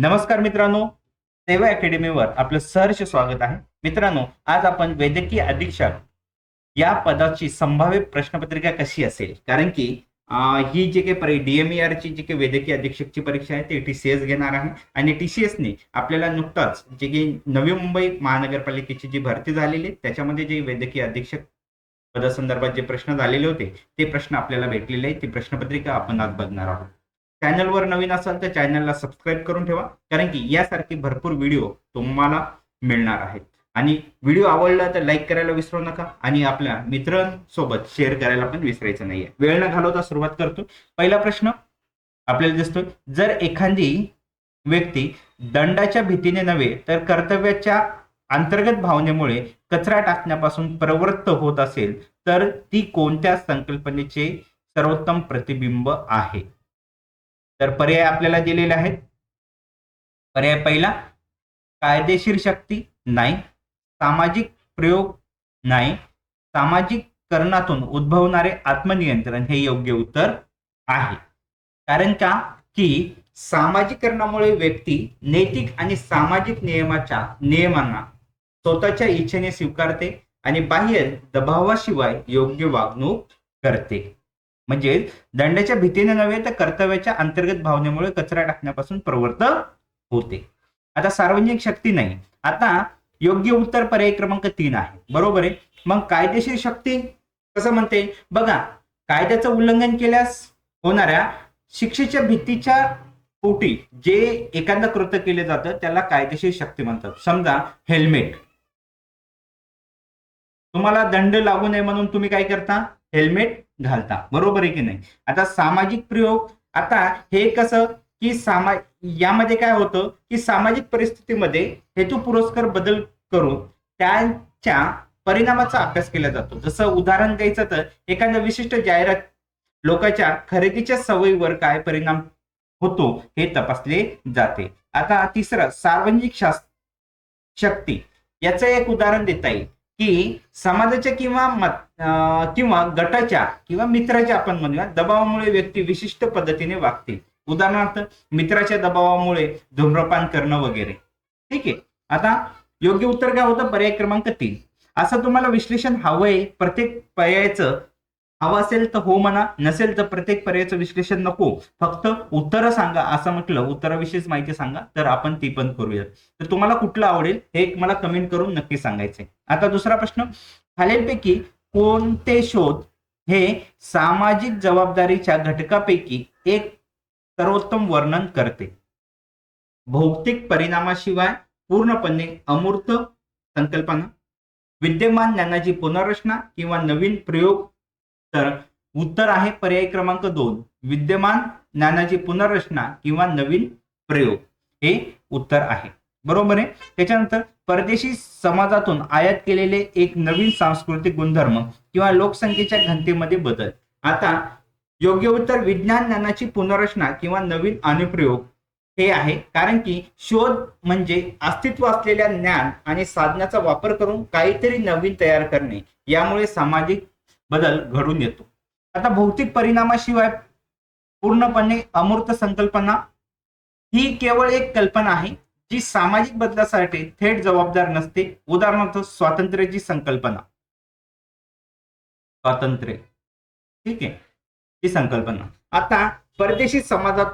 नमस्कार मित्रांनो सेवा अकॅडमीवर आपलं सहर्ष स्वागत आहे. मित्रांनो आज आपण वैद्यकीय अधीक्षक या पदाची संभाव्य प्रश्नपत्रिका कशी असेल? कारण की ही जी काही परी ची जी काही वैद्यकीय अधीक्षकची परीक्षा आहे ती टी सीएस घेणार आहे. आणि टीसीएसने आपल्याला नुकताच जे काही नवी मुंबई महानगरपालिकेची जी भरती झालेली आहे, त्याच्यामध्ये जे वैद्यकीय अधीक्षक पदासंदर्भात जे प्रश्न झालेले होते ते प्रश्न आपल्याला भेटलेले आहेत. ती प्रश्नपत्रिका आपण आज बघणार आहोत. चॅनलवर नवीन असाल तर चॅनलला सबस्क्राईब करून ठेवा. कारण की यासारखे भरपूर व्हिडिओ तुम्हाला मिळणार आहेत. आणि व्हिडिओ आवडला तर लाईक करायला विसरू नका. आणि आपल्या मित्रांसोबत शेअर करायला पण विसरायचं नाहीये. वेळ न घालवता सुरुवात करतो. पहिला प्रश्न आपल्याला दिसतोय. जर एखादी व्यक्ती दंडाच्या भीतीने नव्हे तर कर्तव्याच्या अंतर्गत भावनेमुळे कचरा टाकण्यापासून प्रवृत्त होत असेल तर ती कोणत्या संकल्पनेचे सर्वोत्तम प्रतिबिंब आहे? तर पर्याय आपल्याला दिलेले आहेत. पर्याय पहिला कायदेशीर शक्ती नाही सामाजिक प्रयोग नाही सामाजिक करणातून उद्भवणारे आत्मनियंत्रण हे योग्य उत्तर आहे. कारण का? की सामाजिकरणामुळे व्यक्ती नैतिक आणि सामाजिक नियमाच्या नियमांना स्वतःच्या इच्छेने स्वीकारते आणि बाह्य दबावाशिवाय योग्य वागणूक करते. म्हणजे दंडाच्या भीतीने नव्हे तर कर्तव्याच्या अंतर्गत भावनेमुळे कचरा टाकण्यापासून प्रवृत्त होते. आता सार्वजनिक शक्ती नाही. आता योग्य उत्तर पर्याय क्रमांक तीन आहे. बरोबर आहे? मग कायदेशीर शक्ती? कसं म्हणते? बघा कायद्याचं उल्लंघन केल्यास होणाऱ्या शिक्षेच्या भीतीच्या पोटी जे एखादं कृत्य केले जातं त्याला कायदेशीर शक्ती म्हणतात. समजा हेल्मेट. तुम्हाला दंड लागू नये म्हणून तुम्ही काय करता? हेल्मेट घालता. बरोबर आहे की नाही? आता सामाजिक प्रयोग आता हे कसं की सामा यामध्ये काय होतं की सामाजिक परिस्थितीमध्ये हेतू पुरस्कार बदल करून त्यांच्या परिणामाचा अभ्यास केला जातो. जसं उदाहरण द्यायचं तर एखाद्या विशिष्ट जाहिरात लोकांच्या खरेदीच्या सवयीवर काय परिणाम होतो हे तपासले जाते. आता तिसरं सार्वजनिक शास शक्ती. याचं एक उदाहरण देता येईल. की समाजाच्या किंवा किंवा गटाच्या किंवा मित्राच्या आपण म्हणूया दबावामुळे व्यक्ती विशिष्ट पद्धतीने वागते. उदाहरणार्थ मित्राच्या दबावामुळे धूम्रपान करणं वगैरे. ठीक आहे? आता योग्य उत्तर काय होतं? पर्याय क्रमांक तीन. असं तुम्हाला विश्लेषण हवंय प्रत्येक पर्यायाचं हवा असेल तर हो म्हणा नसेल तर प्रत्येक पर्यायाचं विश्लेषण नको. फक्त उत्तरं सांगा असं म्हटलं उत्तराविषयीच माहिती सांगा तर आपण ती पण करूया तर तुम्हाला कुठलं आवडेल हे मला कमेंट करून नक्की सांगायचंय. आता दुसरा प्रश्न खालीलपैकी कोणते शोध हे सामाजिक जबाबदारीच्या घटकापैकी एक सर्वोत्तम वर्णन करते? भौतिक परिणामाशिवाय पूर्णपणे अमूर्त संकल्पना विद्यमान ज्ञानाची पुनर्रचना किंवा नवीन प्रयोग तर उत्तर आहे पर्याय क्रमांक दोन विद्यमान ज्ञानाची पुनर्रचना किंवा नवीन प्रयोग. हे उत्तर आहे. बरोबर आहे? त्याच्यानंतर परदेशी समाजातून आयात केलेले एक नवीन सांस्कृतिक गुणधर्म किंवा लोकसंख्येच्या घनतेमध्ये बदल. आता योग्य उत्तर विज्ञान ज्ञानाची पुनर्रचना किंवा नवीन अनुप्रयोग हे आहे. कारण की शोध म्हणजे अस्तित्व असलेल्या ज्ञान आणि साधनाचा वापर करून काहीतरी नवीन तयार करणे. यामुळे सामाजिक बदल घडून येतो. आता भौतिक परिणामाशिवाय पूर्णपणे अमूर्त संकल्पना ही केवळ एक कल्पना आहे जी सामाजिक बदलासाठी थेट जबाबदार नसते. उदाहरणार्थ स्वातंत्र्याची संकल्पना. स्वातंत्र्य. ठीक आहे? ही संकल्पना. आता परदेशी समाजात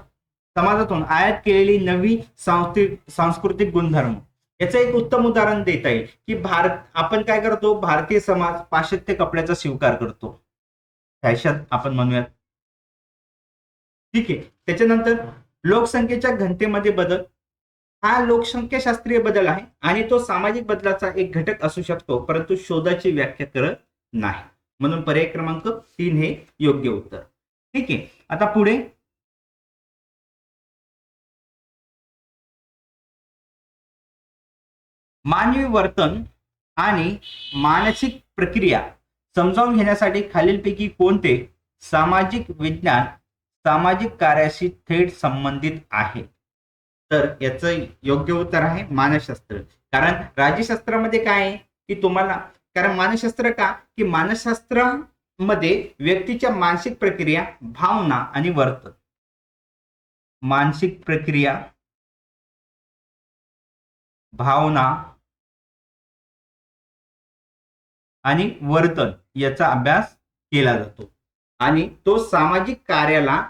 समाजातून आयात केलेली नवी सांस्कृतिक सांस्कृतिक गुणधर्म. याचं एक उत्तम उदाहरण देता येईल की भारत आपण काय करतो? भारतीय समाज पाश्चात्य कपड्याचा स्वीकार करतो. फॅशन आपण म्हणूयात. ठीक आहे. त्याच्यानंतर लोकसंख्येच्या घनतेमध्ये बदल. हा लोकसंख्याशास्त्रीय बदल आहे आणि तो सामाजिक बदलाचा एक घटक असू शकतो परंतु शोधाची व्याख्या करत नाही. म्हणून पर्याय क्रमांक तीन हे योग्य उत्तर. ठीक आहे. आता पुढे मानवी वर्तन आणि मानसिक प्रक्रिया समजावून घेण्यासाठी खालीलपैकी कोणते सामाजिक विज्ञान सामाजिक कार्याशी थेट संबंधित आहे? तर याचं योग्य उत्तर आहे मानसशास्त्र. कारण राज्यशास्त्रामध्ये काय आहे? की तुम्हाला कारण मानसशास्त्र का? की मानसशास्त्रामध्ये व्यक्तीच्या मानसिक प्रक्रिया भावना आणि वर्तन. मानसिक प्रक्रिया भावना आणि वर्तन याचा अभ्यास केला जातो. आणि तो सामाजिक कार्याला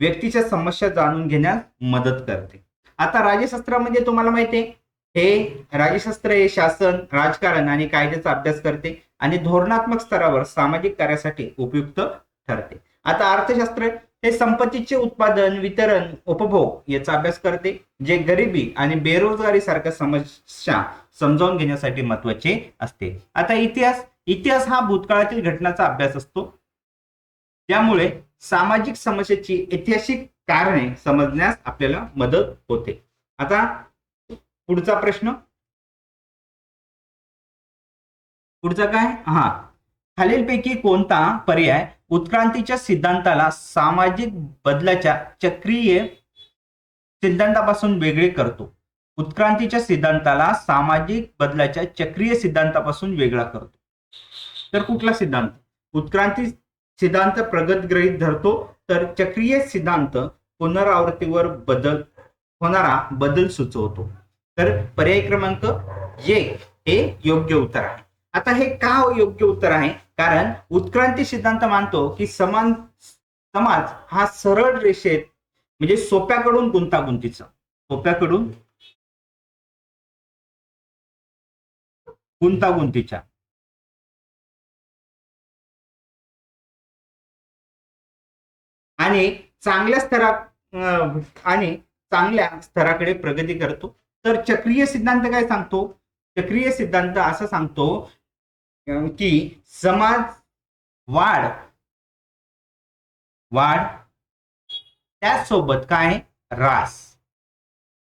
व्यक्तीच्या समस्या जाणून घेण्यास मदत करते. आता राज्यशास्त्र म्हणजे तुम्हाला माहिती आहे हे राज्यशास्त्र हे शासन राजकारण आणि कायद्याचा अभ्यास करते आणि धोरणात्मक स्तरावर सामाजिक कार्यासाठी उपयुक्त ठरते. आता अर्थशास्त्र हे संपत्तीचे उत्पादन वितरण उपभोग याचा अभ्यास करते जे गरिबी आणि बेरोजगारी सारख्या समस्या समजावून घेण्यासाठी महत्त्वाचे असते. आता इतिहास इतिहास हा भूतकाळातील घटनाचा अभ्यास असतो. त्यामुळे सामाजिक समस्येची ऐतिहासिक कारणे समजण्यास आपल्याला मदत होते. आता पुढचा प्रश्न. पुढचा काय? हा. खालीलपैकी कोणता पर्याय उत्क्रांतीच्या सिद्धांताला सामाजिक बदलाच्या चक्रीय सिद्धांतापासून वेगळे करतो? उत्क्रांतीच्या सिद्धांताला सामाजिक बदलाच्या चक्रीय सिद्धांतापासून वेगळा करतो. तर कुठला सिद्धांत? उत्क्रांती सिद्धांत प्रगत धरतो तर चक्रीय सिद्धांत पुनरावृत्तीवर बदल होणारा बदल सुचवतो. तर पर्याय क्रमांक एक हे योग्य उत्तर आहे. आता हे का योग्य उत्तर आहे? कारण उत्क्रांती सिद्धांत मानतो की समान समाज हा सरळ रेषेत म्हणजे सोप्याकडून गुंतागुंतीचा. सोप्याकडून गुंतागुंतीच्या. आणि चांगल्या स्तरा आणि चांगल्या स्तराकडे प्रगती करतो. तर चक्रीय सिद्धांत काय सांगतो? चक्रीय सिद्धांत असं सांगतो की समाज वाढ वाढ त्याचसोबत काय? रास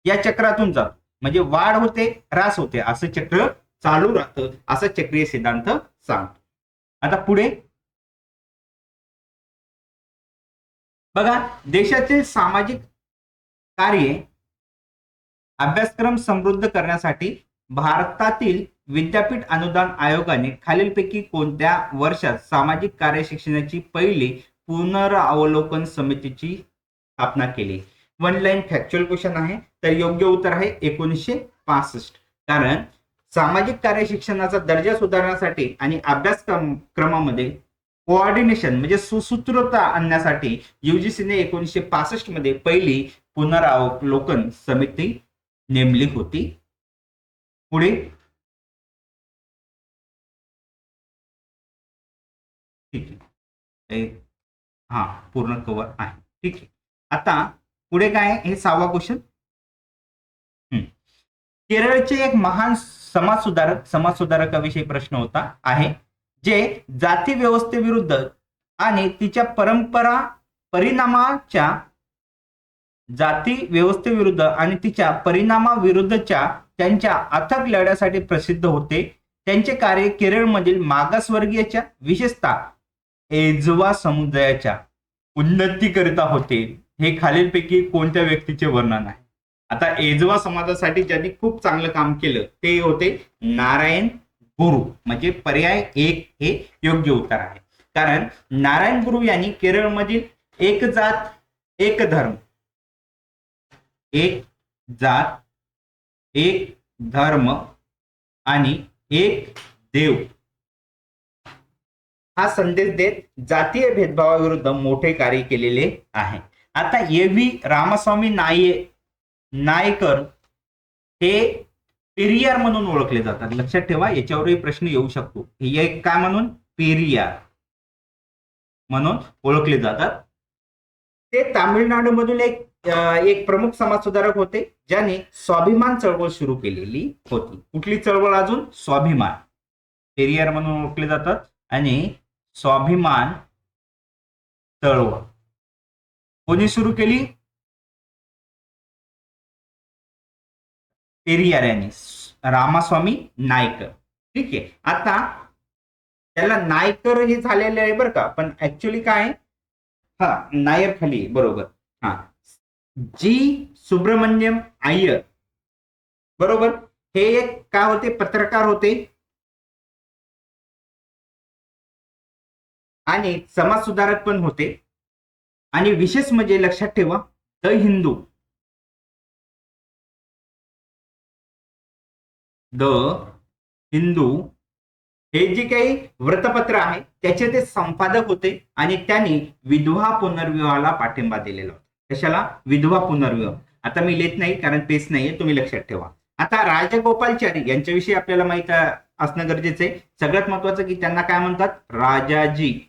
या चक्रातून जातो. म्हणजे वाढ होते रास होते असं चक्र चालू राहतं असं चक्रीय सिद्धांत सांगतो. आता पुढे बघा देशातील सामाजिक कार्ये अभ्यासक्रम समृद्ध करण्यासाठी भारतातील विद्यापीठ अनुदान आयोगाने खालीलपैकी कोणत्या वर्षात सामाजिक कार्य शिक्षणाची पहिली पुनरावलोकन समितीची स्थापना केली? वन लाईन फॅक्च्युअल क्वेश्चन आहे तर योग्य उत्तर आहे एकोणीसशे पासष्ट. कारण सामाजिक कार्य शिक्षणाचा दर्जा सुधारण्यासाठी आणि अभ्यासक्रम क्रमामध्ये कोऑर्डिनेशन म्हणजे सुसूत्रता आणण्यासाठी युजीसीने एकोणीसशे पासष्टमध्ये पहिली पुनरावलोकन समिती नेमली होती. पुढे? ठीक आहे. हा पूर्ण कवर आहे. ठीक आहे. आता पुढे काय हे सहावा क्वेश्चन केरळचे एक महान समाज सुधारक समाज सुधारकाविषयी प्रश्न होता आहे. जे जाती व्यवस्थेविरुद्ध आणि तिच्या परंपरा परिणामाच्या जाती व्यवस्थेविरुद्ध आणि तिच्या परिणामाविरुद्धच्या त्यांच्या अथक लढ्यासाठी प्रसिद्ध होते. त्यांचे कार्य केरळमधील मागासवर्गीयच्या विशेषतः एजवा समुदायाच्या उन्नतीकरिता होते. हे खालीलपैकी कोणत्या व्यक्तीचे वर्णन आहे? आता एजवा समाजासाठी ज्यांनी खूप चांगलं काम केलं ते होते नारायण गुरु. म्हणजे पर्याय एक हे योग्य उत्तर आहे. कारण नारायण गुरु यांनी केरळमधील एक जात एक धर्म. एक जात एक धर्म आणि एक देव. हा संदेश देत जातीय भेदभावाविरुद्ध मोठे कार्य केलेले आहे. आता ए व्ही रामस्वामी नाये नायकर हे पेरियार म्हणून ओळखले जातात. लक्षात ठेवा याच्यावरही प्रश्न येऊ शकतो. हे एक काय म्हणून? पेरियार म्हणून ओळखले जातात. ते तामिळनाडूमधून एक एक प्रमुख समाजसुधारक होते ज्याने स्वाभिमान चळवळ सुरू केलेली होती. कुठली चळवळ अजून? स्वाभिमान. पेरियार म्हणून ओळखले जातात आणि स्वाभिमान चळवळ. कोणी सुरू केली? पेरियार यांनी रामास्वामी नायकर ठीक आहे? आता त्याला नायकर हे झालेले आहे बरं का पण ऍक्च्युली काय आहे? हा नायर खाली बरोबर. हा. जी सुब्रमण्यम आय्यर बरोबर? हे एक काय होते? पत्रकार होते. आणि समाज सुधारक पण होते. आणि विशेष म्हणजे लक्षात ठेवा द हिंदू. द हिंदू हे जे काही वृत्तपत्र आहे त्याचे ते संपादक होते आणि त्यांनी विधवा पुनर्विवाहाला पाठिंबा दिलेला होता. कशाला? विधवा पुनर्विवाह. आता मी लिहित नाही कारण पेस नाहीये तुम्ही लक्षात ठेवा. आता राजगोपालचारी यांच्याविषयी आपल्याला माहीत असणं गरजेचं आहे. सगळ्यात महत्वाचं की त्यांना काय म्हणतात? राजाजी.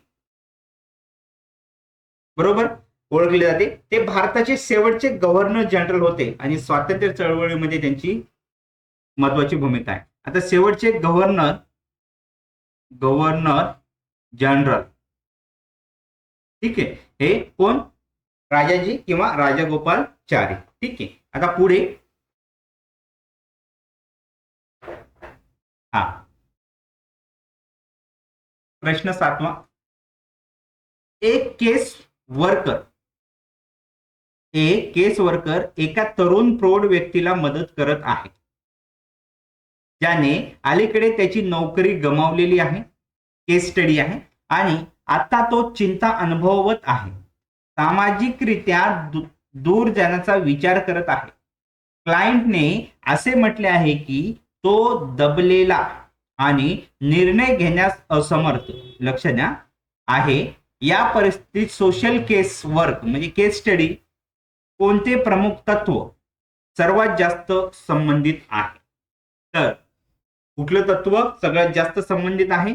बरोबर? ओळखले जाते. ते भारताचे शेवटचे गव्हर्नर जनरल होते आणि स्वातंत्र्य चळवळीमध्ये त्यांची महत्वाची भूमिका आहे. आता शेवटचे गव्हर्नर गव्हर्नर जनरल ठीक आहे. हे कोण? राजाजी किंवा राजागोपालचारी ठीक आहे. आता पुढे. हा. प्रश्न सातवा. एक केस वर्कर एक केस वर्कर एका तरुण प्रौढ व्यक्तीला मदत करत आहे. ज्याने अलीकडे त्याची नोकरी गमावलेली आहे केस स्टडी आहे आणि आता तो चिंता अनुभवत आहे. सामाजिकरित्या दू- दूर जाण्याचा विचार करत आहे. क्लायंटने असे म्हटले आहे की तो दबलेला आणि निर्णय घेण्यास असमर्थ लक्ष द्या आहे. या परिस्थितीत सोशल केस वर्क म्हणजे केस स्टडी कोणते प्रमुख तत्व सर्वात जास्त संबंधित आहे? तर कुठलं तत्व सगळ्यात जास्त संबंधित आहे?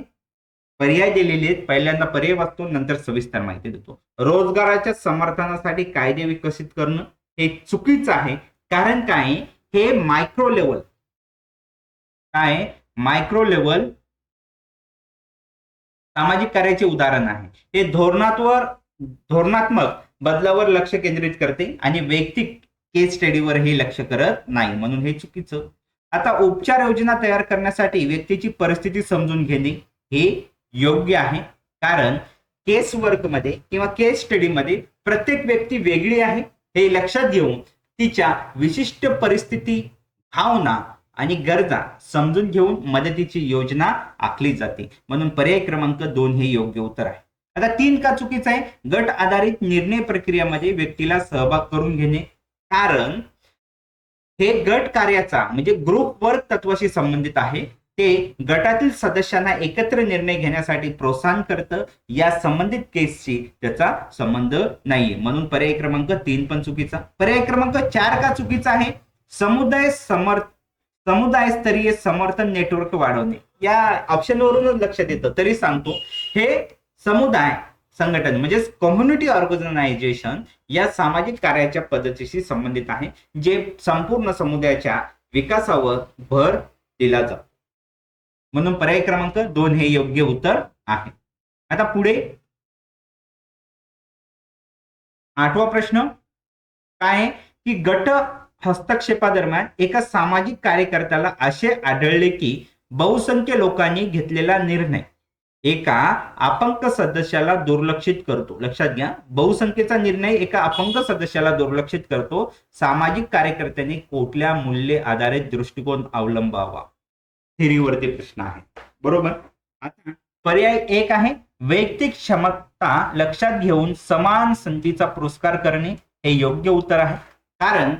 पर्याय दिलेले आहेत. पहिल्यांदा पर्याय वाचतो नंतर सविस्तर माहिती देतो. रोजगाराच्या समर्थनासाठी कायदे विकसित करणं हे चुकीचं आहे. कारण काय? हे मायक्रो लेवल काय? मायक्रो लेवल सामाजिक कार्याचे उदाहरण आहे. हे धोरणात्वर धोरणात्मक बदलावर लक्ष केंद्रित करते आणि वैयक्तिक केस स्टडीवर हे लक्ष करत नाही. म्हणून हे चुकीचं. आता उपचार योजना तयार करण्यासाठी व्यक्तीची परिस्थिती समजून घेणे हे योग्य आहे. कारण केस वर्कमध्ये किंवा केस स्टडीमध्ये प्रत्येक व्यक्ती वेगळी आहे. हे लक्षात घेऊन तिच्या विशिष्ट परिस्थिती भावना आणि गरजा समजून घेऊन मदतीची योजना आखली जाते. म्हणून पर्याय क्रमांक दोन हे योग्य उत्तर आहे. आता तीन का चुकीचं आहे? गट आधारित निर्णय प्रक्रियेमध्ये व्यक्तीला सहभाग करून घेणे. कारण हे गट कार्याचा म्हणजे ग्रुप वर्क तत्वाशी संबंधित आहे ते गटातील सदस्यांना एकत्र निर्णय घेण्यासाठी प्रोत्साहन करतं. या संबंधित केसशी त्याचा संबंध नाहीये. म्हणून पर्याय क्रमांक तीन पण चुकीचा. पर्याय क्रमांक चार का चुकीचा आहे? समुदाय समर्थ समुदाय स्तरीय समर्थन नेटवर्क वाढवणे. या ऑप्शनवरूनच लक्षात येतं तरी सांगतो हे समुदाय संघटन म्हणजेच कम्युनिटी ऑर्गनायझेशन या सामाजिक कार्याच्या पद्धतीशी संबंधित आहे जे संपूर्ण समुदायाच्या विकासावर भर दिला जातो. म्हणून पर्याय क्रमांक दोन हे योग्य उत्तर आहे. आता पुढे आठवा प्रश्न काय आहे? की गट हस्तक्षेपादरम्यान एका सामाजिक कार्यकर्त्याला असे आढळले की बहुसंख्य लोकांनी घेतलेला निर्णय एका अपंग सदस्याला दुर्लक्षित करतो. लक्षात घ्या बहुसंख्येचा निर्णय एका अपंग सदस्याला दुर्लक्षित करतो. सामाजिक कार्यकर्त्यांनी कुठल्या मूल्य आधारित दृष्टिकोन अवलंबावा. थिरीवरती प्रश्न आहे. बरोबर? आता पर्याय एक आहे वैयक्तिक क्षमता लक्षात घेऊन समान संधीचा पुरस्कार करणे हे योग्य उत्तर आहे. कारण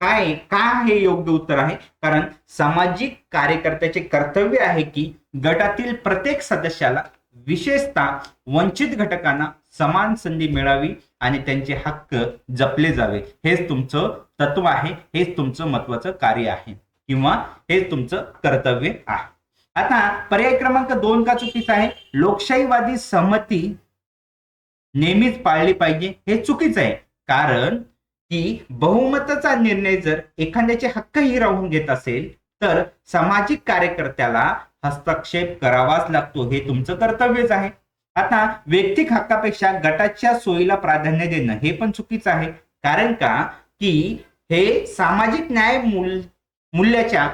काय का हे योग्य उत्तर आहे? कारण सामाजिक कार्यकर्त्याचे कर्तव्य आहे की गटातील प्रत्येक सदस्याला विशेषतः वंचित घटकांना समान संधी मिळावी आणि त्यांचे हक्क जपले जावे. हेच तुमचं तत्व आहे हेच तुमचं महत्वाचं कार्य आहे किंवा हेच तुमचं कर्तव्य आहे. आता पर्याय क्रमांक दोन का चुकीचा आहे? लोकशाहीवादी सहमती नेहमीच पाळली पाहिजे हे चुकीचं आहे. कारण की बहुमताचा निर्णय जर एखाद्याचे हक्कही राहून घेत असेल तर सामाजिक कार्यकर्त्याला हस्तक्षेप करावाच लागतो हे तुमचं कर्तव्यच आहे. आता वैयक्तिक हक्कापेक्षा गटाच्या सोयीला प्राधान्य देणं हे पण चुकीचं आहे. कारण का? की हे सामाजिक न्याय मूल मूल्याच्या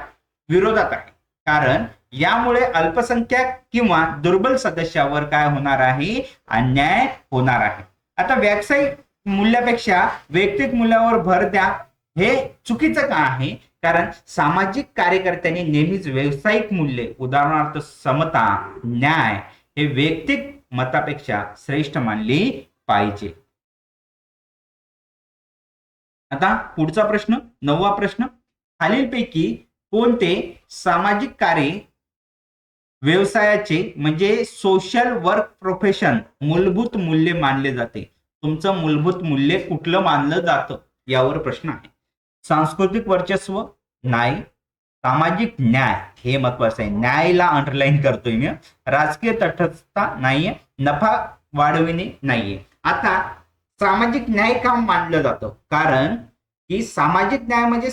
विरोधात आहे. कारण यामुळे अल्पसंख्याक किंवा दुर्बल सदस्यावर काय होणार आहे? अन्याय होणार आहे. आता व्यावसायिक मूल्यापेक्षा वैयक्तिक मूल्यावर भर द्या हे चुकीचं का आहे? कारण सामाजिक कार्यकर्त्यांनी नेहमीच व्यावसायिक मूल्ये उदाहरणार्थ समता न्याय हे वैयक्तिक मतापेक्षा श्रेष्ठ मानली पाहिजे. आता पुढचा प्रश्न नववा प्रश्न. खालीलपैकी कोणते सामाजिक कार्य व्यवसायाचे म्हणजे सोशल वर्क प्रोफेशन मूलभूत मूल्य मानले जाते? तुमचं मूलभूत मूल्य कुठलं मानलं जातं? यावर प्रश्न आहे. सांस्कृतिक वर्चस्व? नाही. सामाजिक न्याय? हे महत्वाचं आहे. न्यायला अंडरलाईन करतोय मी. राजकीय तटस्थता नाहीये. नफा वाढविणे नाहीये. आता सामाजिक न्याय का मानलं जातं? कारण की सामाजिक न्याय म्हणजे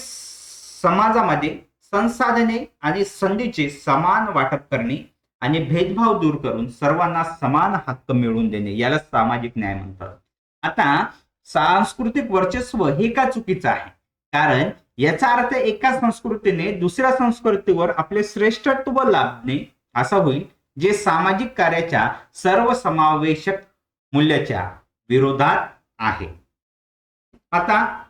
समाजामध्ये संसाधने आणि संधीचे समान वाटप करणे आणि भेदभाव दूर करून सर्वांना समान हक्क मिळवून देणे. याला सामाजिक न्याय म्हणतात. आता सांस्कृतिक वर्चस्व हे का चुकीचं आहे? कारण याचा अर्थ एका संस्कृतीने दुसऱ्या संस्कृतीवर आपले श्रेष्ठत्व लाभणे असा होईल जे सामाजिक कार्याच्या सर्वसमावेशक मूल्याच्या विरोधात आहे. आता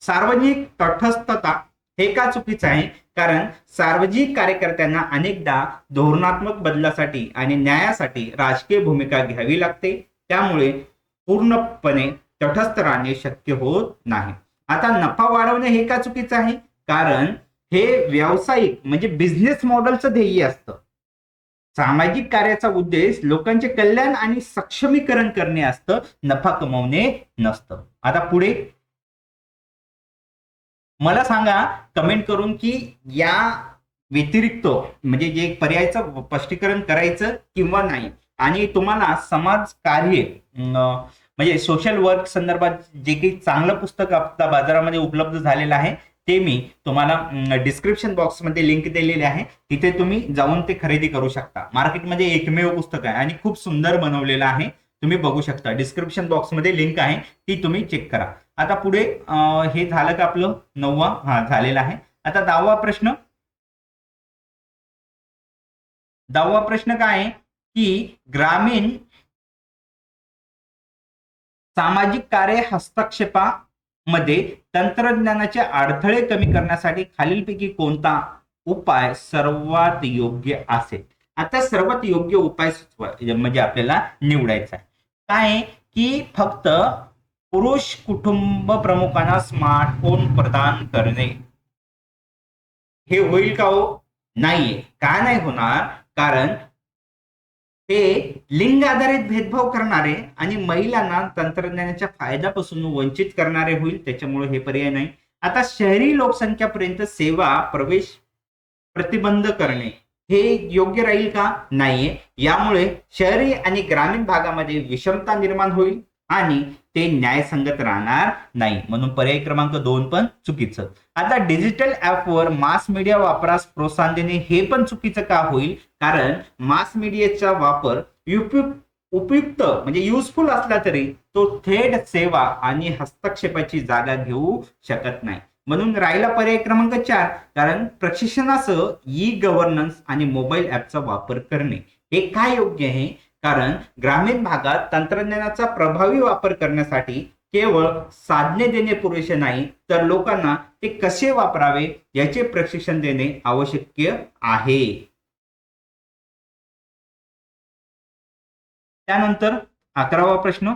सार्वजनिक तटस्थता हे का चुकीचं आहे? कारण सार्वजनिक कार्यकर्त्यांना अनेकदा धोरणात्मक बदलासाठी आणि न्यायासाठी राजकीय भूमिका घ्यावी लागते. त्यामुळे पूर्णपणे तटस्थ राहणे शक्य होत नाही. आता नफा वाढवणे हे का चुकीचं आहे? कारण हे व्यावसायिक म्हणजे बिझनेस मॉडेलचं ध्येय असतं. सामाजिक कार्याचा उद्देश लोकांचे कल्याण आणि सक्षमीकरण करणे असतं नफा कमवणे नसतं. आता पुढे. मला सांगा कमेंट करून की या व्यतिरिक्त म्हणजे जे पर्यायचं स्पष्टीकरण करायचं किंवा नाही आणि तुम्हाला समाज कार्य म्हणजे सोशल वर्क संदर्भात जे काही चांगलं पुस्तक आता बाजारामध्ये उपलब्ध झालेलं आहे ते मी तुम्हाला डिस्क्रिप्शन बॉक्समध्ये लिंक दिलेली आहे. तिथे तुम्ही जाऊन ते खरेदी करू शकता. मार्केटमध्ये एकमेव पुस्तक आहे आणि खूप सुंदर बनवलेलं आहे. तुम्ही बघू शकता. डिस्क्रिप्शन बॉक्समध्ये लिंक आहे. ती तुम्ही चेक करा. आता पुढे हे झालं का आपलं? नववा हा झालेला आहे. आता दहावा प्रश्न. दहावा प्रश्न काय आहे? की ग्रामीण सामाजिक कार्य हस्तक्षेपामध्ये तंत्रज्ञानाचे अडथळे कमी करण्यासाठी खालीलपैकी कोणता उपाय सर्वात योग्य असेल? आता सर्वात योग्य उपाय सुचवा म्हणजे आपल्याला निवडायचा आहे. काय की फक्त पुरुष कुटुंब प्रमुखांना स्मार्टफोन प्रदान करणे. हे होईल का हो? नाहीये. का नाही होणार? कारण हे लिंग आधारित भेदभाव करणारे आणि महिलांना तंत्रज्ञानाच्या फायद्यापासून वंचित करणारे होईल त्याच्यामुळे हे पर्याय नाही. आता शहरी लोकसंख्यापर्यंत सेवा प्रवेश प्रतिबंध करणे हे योग्य राहील का? नाहीये. यामुळे शहरी आणि ग्रामीण भागामध्ये विषमता निर्माण होईल. आणि ते न्यायसंगत राहणार नाही. म्हणून पर्याय क्रमांक दोन पण चुकीचं. आता डिजिटल ऍपवर मास मीडिया वापरास प्रोत्साहन देणे हे पण चुकीचं का होईल? कारण मास मीडियाचा वापर उपयुक्त उपयुक्त म्हणजे युजफुल असला तरी तो थेट सेवा आणि हस्तक्षेपाची जागा घेऊ शकत नाही. म्हणून राहिला पर्याय क्रमांक चार कारण प्रशिक्षणासह ई गव्हर्नन्स आणि मोबाईल ऍपचा वापर करणे. हे काय योग्य आहे? कारण ग्रामीण भागात तंत्रज्ञानाचा प्रभावी वापर करण्यासाठी केवळ साधने देणे पुरेसे नाही तर लोकांना ते कसे वापरावे याचे प्रशिक्षण देणे आवश्यक आहे. त्यानंतर अकरावा प्रश्न.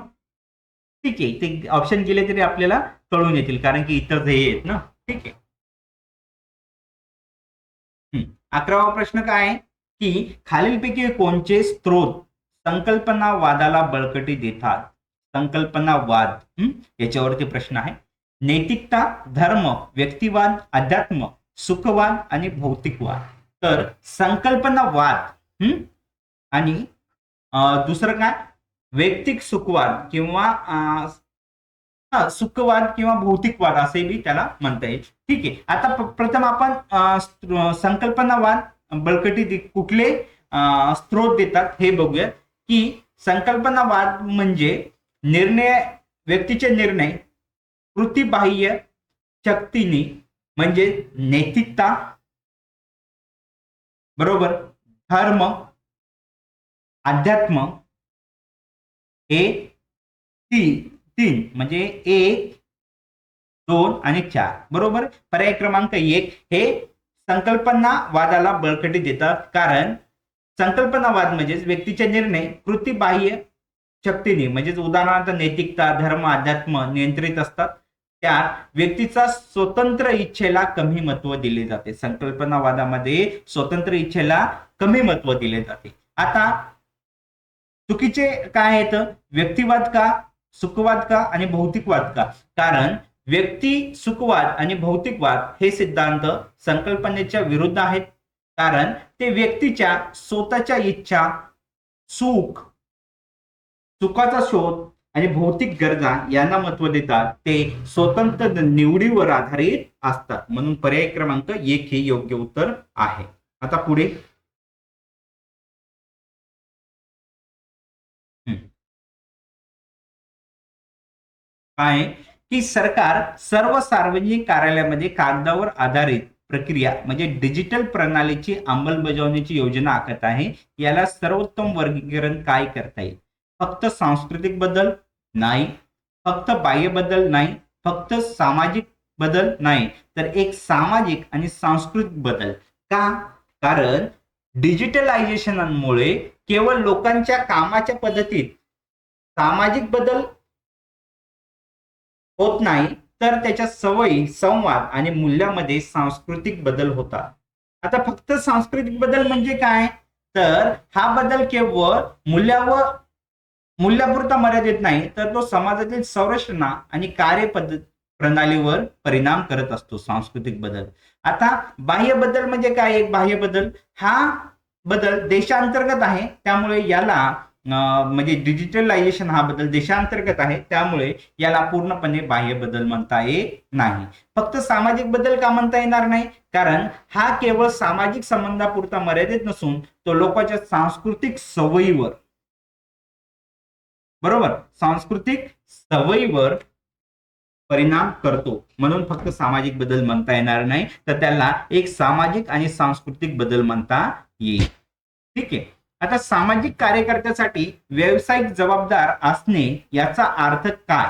ठीक आहे ते ऑप्शन गेले तरी आपल्याला कळून येतील कारण की इतर हे आहेत ना. ठीक आहे. अकरावा प्रश्न काय आहे? की खालीलपैकी कोणचे स्त्रोत संकल्पनावादाला बळकटी देतात. संकल्पनावाद हम्म? याच्यावरती प्रश्न आहे. नैतिकता धर्म व्यक्तिवाद अध्यात्म सुखवाद आणि भौतिकवाद. तर संकल्पनावाद हम्म? आणि दुसरं काय? वैयक्तिक सुखवाद किंवा हा सुखवाद किंवा भौतिकवाद असे बी त्याला म्हणता येईल. ठीक आहे. आता प्रथम आपण संकल्पनावाद बळकटी कुठले स्त्रोत देतात हे बघूयात. की संकल्पनावाद म्हणजे निर्णय व्यक्तीचे निर्णय कृतीबाह्य शक्तीने म्हणजे नैतिकता बरोबर? धर्म अध्यात्म हे तीन तीन म्हणजे एक दोन आणि चार बरोबर? पर्याय क्रमांक एक हे संकल्पनावादाला बळकटी देतात. कारण संकल्पनावाद म्हणजेच व्यक्तीचे निर्णय कृतीबाह्य शक्तीने म्हणजेच उदाहरणार्थ नैतिकता धर्म अध्यात्म नियंत्रित असतात. त्यात व्यक्तीचा स्वतंत्र इच्छेला कमी महत्त्व दिले जाते. संकल्पनावादामध्ये स्वतंत्र इच्छेला कमी महत्त्व दिले जाते. आता चुकीचे काय आहेत? व्यक्तिवाद का? सुखवाद का? आणि भौतिकवाद का? कारण व्यक्ती सुखवाद आणि भौतिकवाद हे सिद्धांत संकल्पनेच्या विरुद्ध आहेत. कारण ते व्यक्तीच्या स्वतःच्या इच्छा सुख सुखाचा शोध आणि भौतिक गरजा यांना महत्त्व देतात. ते स्वतंत्र निवडीवर आधारित असतात. म्हणून पर्याय क्रमांक एक हे योग्य उत्तर आहे. आता पुढे. काय की सरकार सर्व सार्वजनिक कार्यालयामध्ये कागदावर आधारित प्रक्रिया म्हणजे डिजिटल प्रणालीची अंमलबजावणीची योजना आखत आहे. याला सर्वोत्तम वर्गीकरण काय करता येईल? फक्त सांस्कृतिक बदल नाही फक्त बाह्य बदल नाही फक्त सामाजिक बदल नाही तर एक सामाजिक आणि सांस्कृतिक बदल. का? कारण डिजिटलायझेशनमुळे केवळ लोकांच्या कामाच्या पद्धतीत सामाजिक बदल होत नाही तर त्याच्या सवयी संवाद आणि मूल्यामध्ये सांस्कृतिक बदल होतात. आता फक्त सांस्कृतिक बदल म्हणजे काय? तर हा बदल केवळ मूल्यावर मूल्यापुरता मर्यादित नाही तर तो समाजातील संरचना आणि कार्यपद्धत प्रणालीवर परिणाम करत असतो सांस्कृतिक बदल. आता बाह्य बदल म्हणजे काय? एक बाह्य बदल. हा बदल देशांतर्गत आहे त्यामुळे याला म्हणजे डिजिटलायझेशन हा बदल देशांतर्गत आहे. त्यामुळे याला पूर्णपणे बाह्य बदल म्हणता येत नाही. फक्त सामाजिक बदल का म्हणता येणार नाही? कारण हा केवळ सामाजिक संबंधापुरता मर्यादित नसून तो लोकांच्या सांस्कृतिक सवयीवर बरोबर? सांस्कृतिक सवयीवर परिणाम करतो. म्हणून फक्त सामाजिक बदल म्हणता येणार नाही. तर त्याला एक सामाजिक आणि सांस्कृतिक बदल म्हणता येईल. ठीक आहे? आता सामाजिक कार्यकर्त्यासाठी व्यावसायिक जबाबदार असणे याचा अर्थ काय?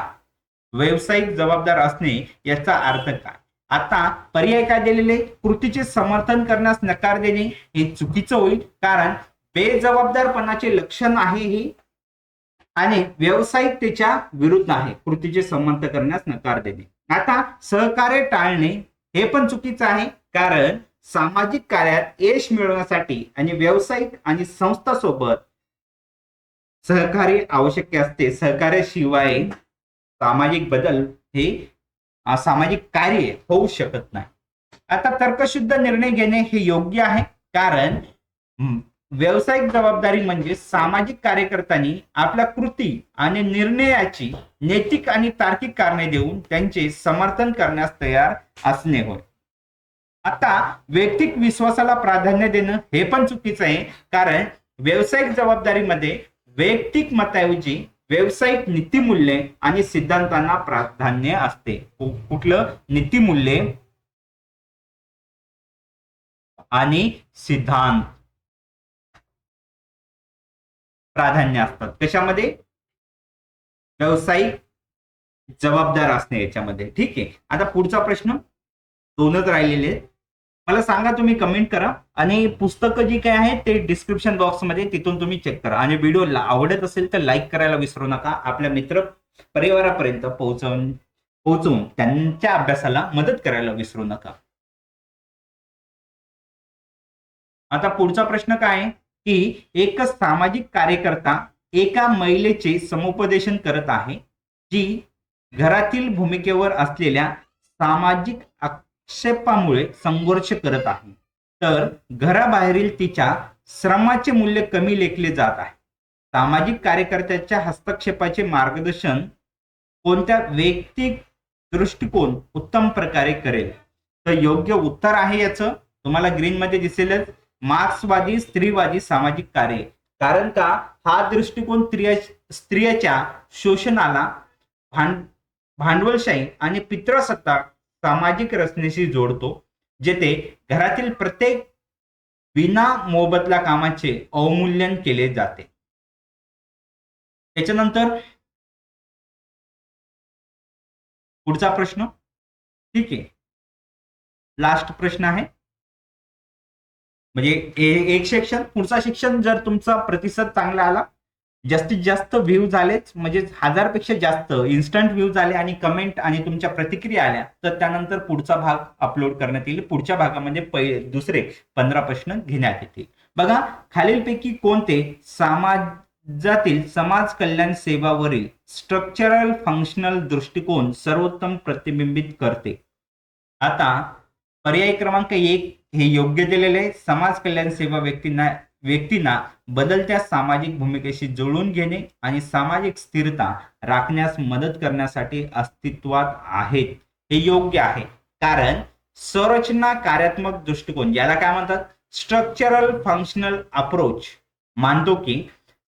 व्यावसायिक जबाबदार असणे याचा अर्थ काय? आता पर्याय काय दिलेले? कृतीचे समर्थन करण्यास नकार देणे हे चुकीचं होईल कारण बेजबाबदारपणाचे लक्षण आहे हे आणि व्यावसायिकतेच्या विरुद्ध आहे. कृतीचे समर्थन करण्यास नकार देणे. आता सहकार्य टाळणे हे पण चुकीचं आहे कारण सामाजिक कार्यात यश मिळवण्यासाठी आणि व्यावसायिक आणि संस्था सोबत सहकार्य आवश्यक असते. सहकार्याशिवाय सामाजिक बदल हे सामाजिक कार्य होऊ शकत नाही. आता तर्कशुद्ध निर्णय घेणे हे योग्य आहे. कारण व्यावसायिक जबाबदारी म्हणजे सामाजिक कार्यकर्त्यांनी आपल्या कृती आणि निर्णयाची नैतिक आणि तार्किक कारणे देऊन त्यांचे समर्थन करण्यास तयार असणे होय. आता वैयक्तिक विश्वासाला प्राधान्य देणं हे पण चुकीचं आहे. कारण व्यावसायिक जबाबदारीमध्ये वैयक्तिक मताऐवजी व्यावसायिक नीतिमूल्ये आणि सिद्धांतांना प्राधान्य असते. कुठलं? नीतिमूल्ये आणि सिद्धांत प्राधान्य असतात. कशामध्ये? व्यावसायिक जबाबदार असणे याच्यामध्ये. ठीक आहे. आता पुढचा प्रश्न दोनच राहिलेले आहेत. मला सांगा तुम्ही कमेंट करा. आणि पुस्तकं जी काय आहेत ते डिस्क्रिप्शन बॉक्समध्ये तिथून तुम्ही चेक करा. आणि व्हिडिओला आवडत असेल तर लाईक करायला विसरू नका. आपल्या मित्र परिवारापर्यंत पोहोचवून पोहोचवून त्यांच्या अभ्यासाला मदत करायला विसरू नका. आता पुढचा प्रश्न काय आहे? की एक सामाजिक कार्यकर्ता एका महिलेचे समुपदेशन करत आहे जी घरातील भूमिकेवर असलेल्या सामाजिक क्षेपामुळे संघर्ष करत आहे. तर घराबाहेरील तिच्या श्रमाचे मूल्य कमी लेखले जात आहे. सामाजिक कार्यकर्त्याच्या हस्तक्षेपाचे मार्गदर्शन कोणत्या वैयक्तिक दृष्टिकोन उत्तम प्रकारे करेल? तर योग्य उत्तर आहे याचं. तुम्हाला ग्रीन मध्ये दिसेलच. मार्क्सवादी स्त्रीवादी सामाजिक कार्य. कारण का? हा दृष्टिकोन स्त्रिया स्त्रियाच्या शोषणाला भांड भांडवलशाही आणि पितृसत्ताक सामाजिक रचनेशी जोडतो जेथे घरातील प्रत्येक विना मोबदला कामाचे अवमूल्यन केले जाते. त्याच्यानंतर पुढचा प्रश्न ठीक आहे. लास्ट प्रश्न आहे. म्हणजे एक सेक्शन पुढचा शिक्षण जर तुमचा प्रतिसाद चांगला आला जास्तीत जास्त व्ह्यू झालेच म्हणजे हजारपेक्षा जास्त इन्स्टंट व्ह्यू झाले आणि कमेंट आणि तुमच्या प्रतिक्रिया आल्या तर त्यानंतर पुढचा भाग अपलोड करण्यात येईल. पुढच्या भागामध्ये पहिले दुसरे पंधरा प्रश्न घेण्यात येतील. बघा खालीलपैकी कोणते समाजातील समाज कल्याण सेवावरील स्ट्रक्चरल फंक्शनल दृष्टिकोन सर्वोत्तम प्रतिबिंबित करते? आता पर्याय क्रमांक एक हे योग्य दिलेले. आहे. समाज कल्याण सेवा व्यक्तींना व्यक्तींना बदलत्या सामाजिक भूमिकेशी जुळवून घेणे आणि सामाजिक स्थिरता राखण्यास मदत करण्यासाठी अस्तित्वात आहेत. हे योग्य आहे. कारण संरचना कार्यात्मक दृष्टिकोन याला काय म्हणतात? स्ट्रक्चरल फंक्शनल अप्रोच मानतो की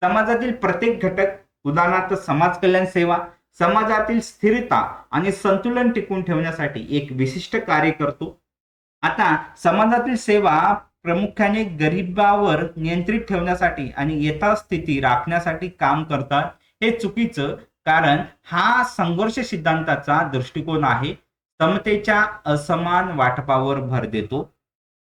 समाजातील प्रत्येक घटक उदाहरणार्थ समाज कल्याण सेवा समाजातील स्थिरता आणि संतुलन टिकून ठेवण्यासाठी एक विशिष्ट कार्य करतो. आता समाजातील सेवा प्रामुख्याने गरिबावर नियंत्रित ठेवण्यासाठी आणि यथास्थिती राखण्यासाठी काम करतात हे चुकीचं कारण हा संघर्ष सिद्धांताचा दृष्टिकोन आहे. समतेच्या असमान वाटपावर भर देतो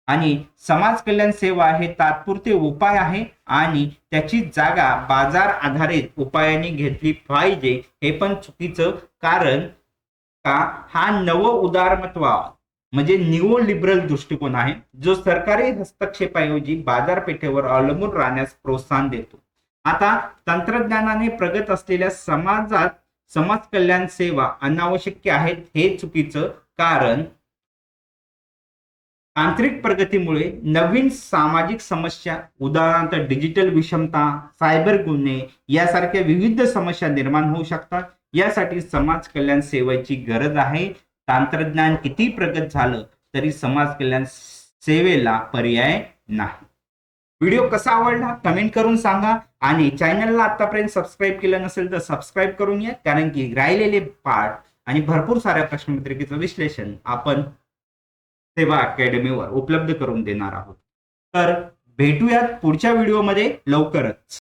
आणि समाज कल्याण सेवा हे तात्पुरते उपाय आहे आणि त्याची जागा बाजार आधारित उपायांनी घेतली पाहिजे हे पण चुकीचं कारण का? हा नव उदारमत्वा म्हणजे निओ लिबरल दृष्टिकोन आहे जो सरकारी हस्तक्षेपाऐवजी बाजारपेठेवर अवलंबून राहण्यास प्रोत्साहन देतो. आता तंत्रज्ञानाने प्रगत असलेल्या समाजात समाज कल्याण सेवा अनावश्यक आहेत हे चुकीचं कारण तांत्रिक प्रगतीमुळे नवीन सामाजिक समस्या उदाहरणार्थ डिजिटल विषमता सायबर गुन्हे यासारख्या विविध समस्या निर्माण होऊ शकतात. यासाठी समाज कल्याण सेवेची गरज आहे. तंत्रज्ञान किती प्रगत झालं तरी समाज कल्याण सेवेला पर्याय नाही. व्हिडिओ कसा आवडला कमेंट करून सांगा आणि चॅनलला आतापर्यंत सबस्क्राईब केलं नसेल तर सबस्क्राईब करून या कारण की राहिलेले पाठ आणि भरपूर साऱ्या प्रश्नपत्रिकेचं विश्लेषण आपण सेवा अकॅडमीवर उपलब्ध करून देणार आहोत. तर भेटूयात पुढच्या व्हिडिओमध्ये लवकरच.